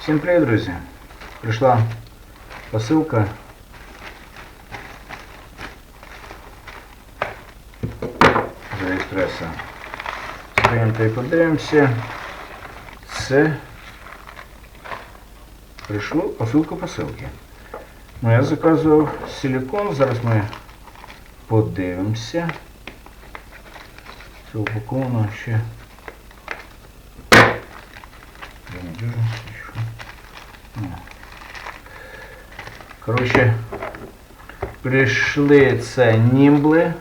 Всем привет, друзья! Пришла посылка. з Аліекспреса. Та й подивимося. Це прийшло посилка посилки. Ну, я заказував силикон, зараз ми подивимося. Це упаковано ще. Я не. Ну. Коротше, прийшли це німбли.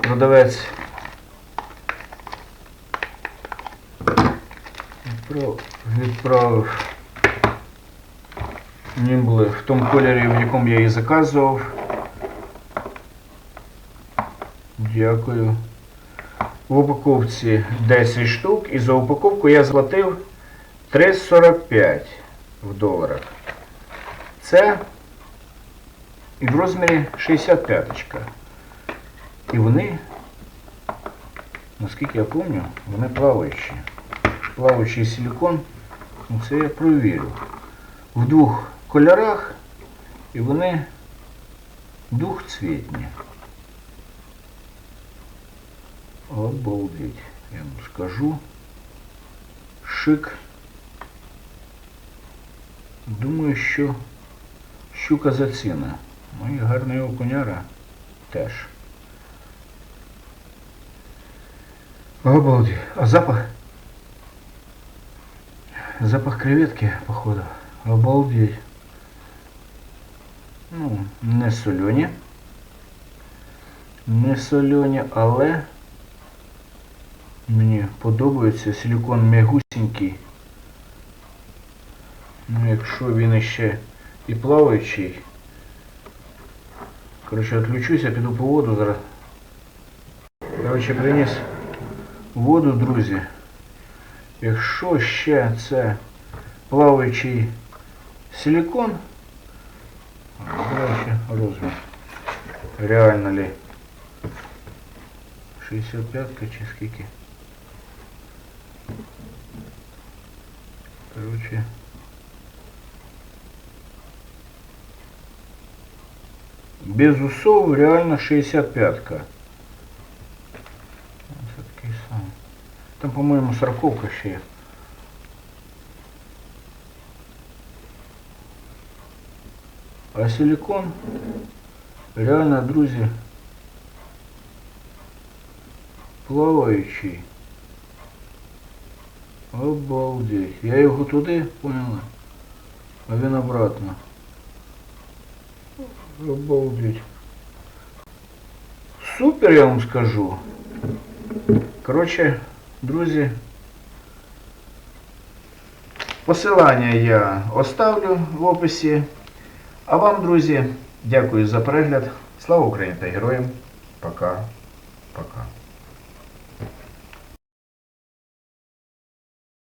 Продавець відправив німбли в тому кольорі, в якому я її заказував. Дякую. В упаковці 10 штук і за упаковку я заплатив 3,45 в доларах. Це і в розмірі 65 -очка. І вони, наскільки я пам'ятаю, вони плаваючі. Плаваючий силикон, ну це я провірю. В двох кольорах і вони двохцвітні. Обалдеть, я вам скажу. Шик. Думаю, що щука за ціна. Ну і гарний окуняра теж. Обалдеть. А запах? Запах креветки, походу. Обалдеть. Ну, не солені. Не солені, але мені подобається силикон м'ягусенький. Ну, якщо він іще і плаваючий. Коротше, відключуся, піду по воду зараз. Коротше, приніс воду, друзі. Якщо ще це плаваючий силикон, ще розмір. Реально ли? 65 чи скільки? Короче. Без усов реально 65-ка. Це такий самий. Там, по-моєму, сороковка ще є. А силикон реально, друзі, плаваючий. Обалдеть. Я його туди, поняла, а він обратно. Обалдеть. Супер, я вам скажу. Коротше, друзі, посилання я оставлю в описі. А вам, друзі, дякую за перегляд. Слава Україні та героям. Пока. Пока.